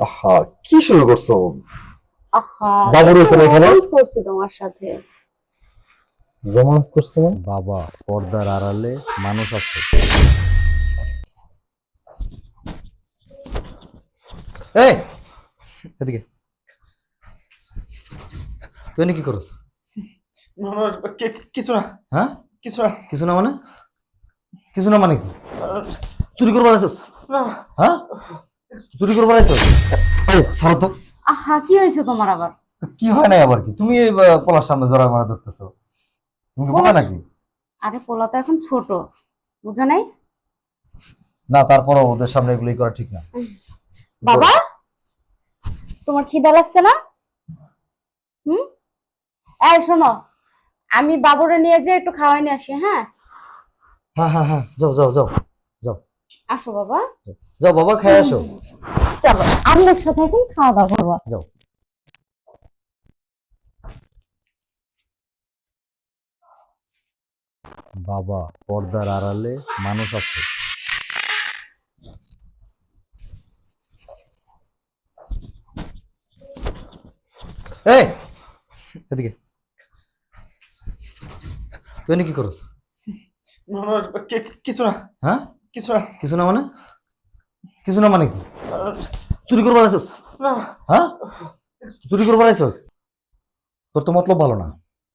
আহা কি শুরু করছ? আহা বাবু রয়েছে না এখানে? করছি তোমার সাথে। রোমান্স করছ মানে? বাবা পর্দার আড়ালে মানুষ আছে। এই এদিকে। তুই এনে কি করস? না, না, কি- কি- কিছু না। হ্যাঁ? কিছু না। কিছু না মানে? কিছু না মানে কি? চুরি করবার আছিস? না। হ্যাঁ? চুরি করবার ছাড়ো তো। আহা কি হয়েছে তোমার আবার? কি হয় নাই আবার কি? তুমি এই পোলার সামনে জড়া মারা ধরতেছো। তুমি কি নাকি? আরে পোলা তো এখন ছোট বুঝো নাই? না তারপরও ওদের সামনে এগুলোই করা ঠিক না। বাবা? তোমার খিদা লাগছে না? হুম? এই শোনো আমি বাবুরে নিয়ে যে একটু খাওয়াই নিয়ে আসি হ্যাঁ? হ্যাঁ হ্যাঁ হ্যাঁ যাও যাও যাও। আসো বাবা। যাও বাবা খেয়ে আসো। চলো আমরা সাথে এখন খাওয়া দাওয়া করব। যাও। বাবা পর্দার আড়ালে মানুষ আছে। এই এদিকে। তুই কি করস? না, না, কি- কিছু না। হ্যাঁ? কিছু না। কিছু না মানে? কিছু না মানে কি? চুরি করবার না। হ্যাঁ? চুরি করবার আইসস? তোর তো মতলব ভালো না।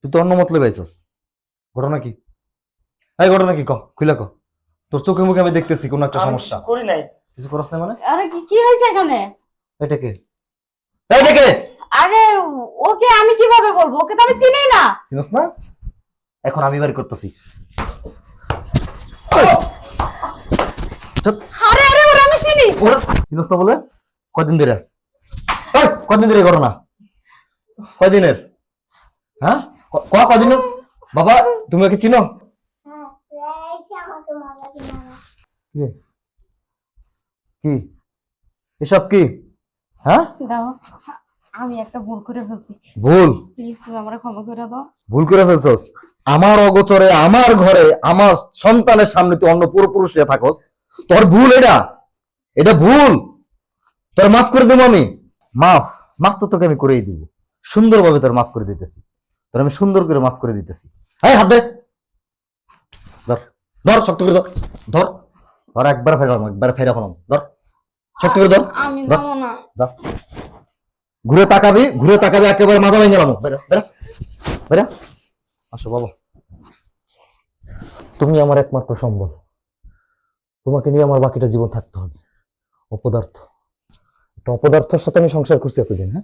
তুই তো অন্য মতলব আইসস। ঘটনা কি? এই ঘটনা কি? ক খুলে ক। তোর চোখে মুখে আমি দেখতেছি কোনো একটা সমস্যা কিছু করি নাই। কিছু করস না মানে? আরে কি কি হয়েছে এখানে? এটা কে? এটা কে? আরে ওকে আমি কীভাবে বলব? ওকে তো আমি চিনি না। চিনস না? এখন আমি বাড়ি করতেছি। আরে আরে ওরা আমি চিনি। ওরা চিনস না বলে? কয়দিন ধরে? কয়দিন ধরে হ্যাঁ? ক- বাবা তুমি ওকে চিনো? কি? এসব কি? হ্যাঁ? দাও আমি একটা ভুল করে ফেলছি। ভুল? প্লিজ তুমি আমার ক্ষমা করে দাও। ভুল করে ফেলছস? আমার অগোচরে আমার ঘরে আমার সন্তানের সামনে তুই অন্য পুরোপুরুষ হয়ে থাকস। তোর ভুল এটা। এটা ভুল। তোর মাফ করে দেবো আমি। মাফ মাফ তো তোকে আমি করেই দিব। সুন্দরভাবে তোর মাফ করে দিতেছি। তোর আমি সুন্দর করে মাফ করে দিতেছি। এই হাত দে। ধর ধর শক্ত করে ধর। ধর। ধর একবার ফেরাম একবার ফেরা ফেলাম। ধর শক্ত করে ধর। ঘুরে তাকাবি ঘুরে তাকাবি একেবারে মাজা ভেঙে গেলাম। বেরা বেরা বেরা আসো বাবা। তুমি আমার একমাত্র সম্বল। তোমাকে নিয়ে আমার বাকিটা জীবন থাকতে হবে। অপদার্থ। অপদার্থর সাথে আমি সংসার করছি এতদিন হ্যাঁ?